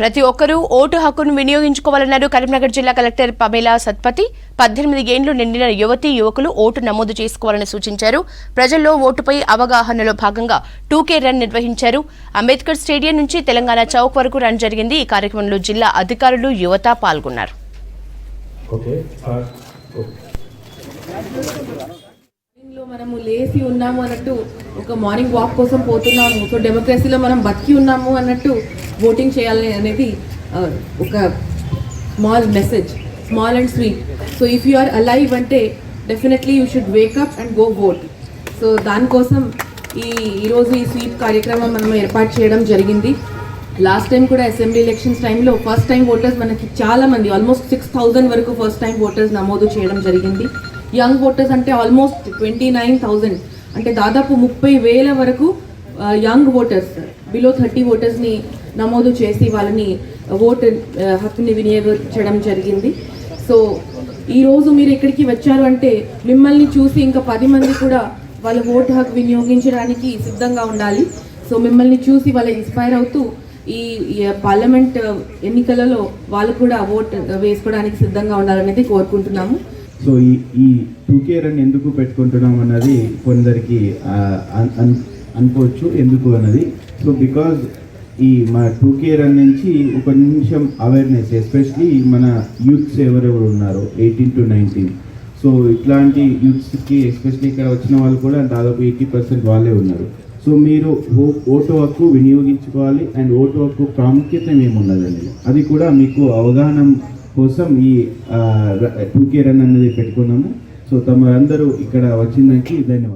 ప్రతి ఒక్కరూ ఓటు హక్కును వినియోగించుకోవాలన్నారు కరీంనగర్ జిల్లా కలెక్టర్ పమేలా సత్పతి. పద్దెనిమిది ఏండ్లు నిండిన యువతీ యువకులు ఓటు నమోదు చేసుకోవాలని సూచించారు. ప్రజల్లో ఓటుపై అవగాహనలో భాగంగా టూకే రన్ నిర్వహించారు. అంబేద్కర్ స్టేడియం నుంచి తెలంగాణ చౌక్ వరకు రన్ జరిగింది. ఈ కార్యక్రమంలో జిల్లా అధికారులు యువత పాల్గొన్నారు. మనము లేసి ఉన్నాము అన్నట్టు ఒక మార్నింగ్ వాక్ కోసం పోతున్నాము సో డెమోక్రసీలో మనం బతికి ఉన్నాము అన్నట్టు ఓటింగ్ చేయాలి అనేది ఒక small message small and sweet so if you are alive అంటే definitely you should wake up and go vote so దానికోసం ఈ ఈరోజు ఈ స్వీప్ కార్యక్రమం మనం ఏర్పాటు చేయడం జరిగింది. లాస్ట్ టైం కూడా అసెంబ్లీ ఎలక్షన్స్ టైంలో ఫస్ట్ టైం ఓటర్స్ మనకి చాలా మంది ఆల్మోస్ట్ సిక్స్ థౌజండ్ వరకు ఫస్ట్ టైం ఓటర్స్ నమోదు చేయడం జరిగింది. యంగ్ ఓటర్స్ అంటే ఆల్మోస్ట్ ట్వంటీ నైన్ థౌజండ్ అంటే దాదాపు ముప్పై వేల వరకు యంగ్ ఓటర్స్ బిలో థర్టీ ఓటర్స్ని నమోదు చేసి వాళ్ళని ఓటు హక్కుని వినియోగించడం జరిగింది. సో ఈరోజు మీరు ఇక్కడికి వచ్చారు అంటే మిమ్మల్ని చూసి ఇంకా పది మంది కూడా వాళ్ళ ఓటు హక్కు వినియోగించడానికి సిద్ధంగా ఉండాలి. సో మిమ్మల్ని చూసి వాళ్ళ ఇన్స్పైర్ అవుతూ ఈ ఈ పార్లమెంట్ ఎన్నికలలో వాళ్ళు కూడా ఓట్ వేసుకోవడానికి సిద్ధంగా ఉండాలనేది కోరుకుంటున్నాము. సో ఈ ఈ టూకే రన్ ఎందుకు పెట్టుకుంటున్నాం అన్నది కొందరికి అనుకోవచ్చు ఎందుకు అన్నది. సో బికాజ్ ఈ మా టూకే రన్ నుంచి ఒక నిమిషం అవేర్నెస్ ఎస్పెషలీ మన యూత్స్ ఎవరెవరు ఉన్నారో ఎయిటీన్ టు నైన్టీన్ సో ఇట్లాంటి యూత్స్కి ఎస్పెషలీ ఇక్కడ వచ్చిన వాళ్ళు కూడా దాదాపు ఎయిటీ పర్సెంట్ వాళ్ళే ఉన్నారు. సో మీరు ఓటో ఓటు హక్కు వినియోగించుకోవాలి అండ్ ఓటు హక్కు ప్రాముఖ్యత ఏమున్నదండి? అది కూడా మీకు అవగాహన కోసం ఈ టూకే రన్ అనేది పెట్టుకున్నాము. సో తమరందరూ ఇక్కడ వచ్చిందానికి ధన్యవాదాలు.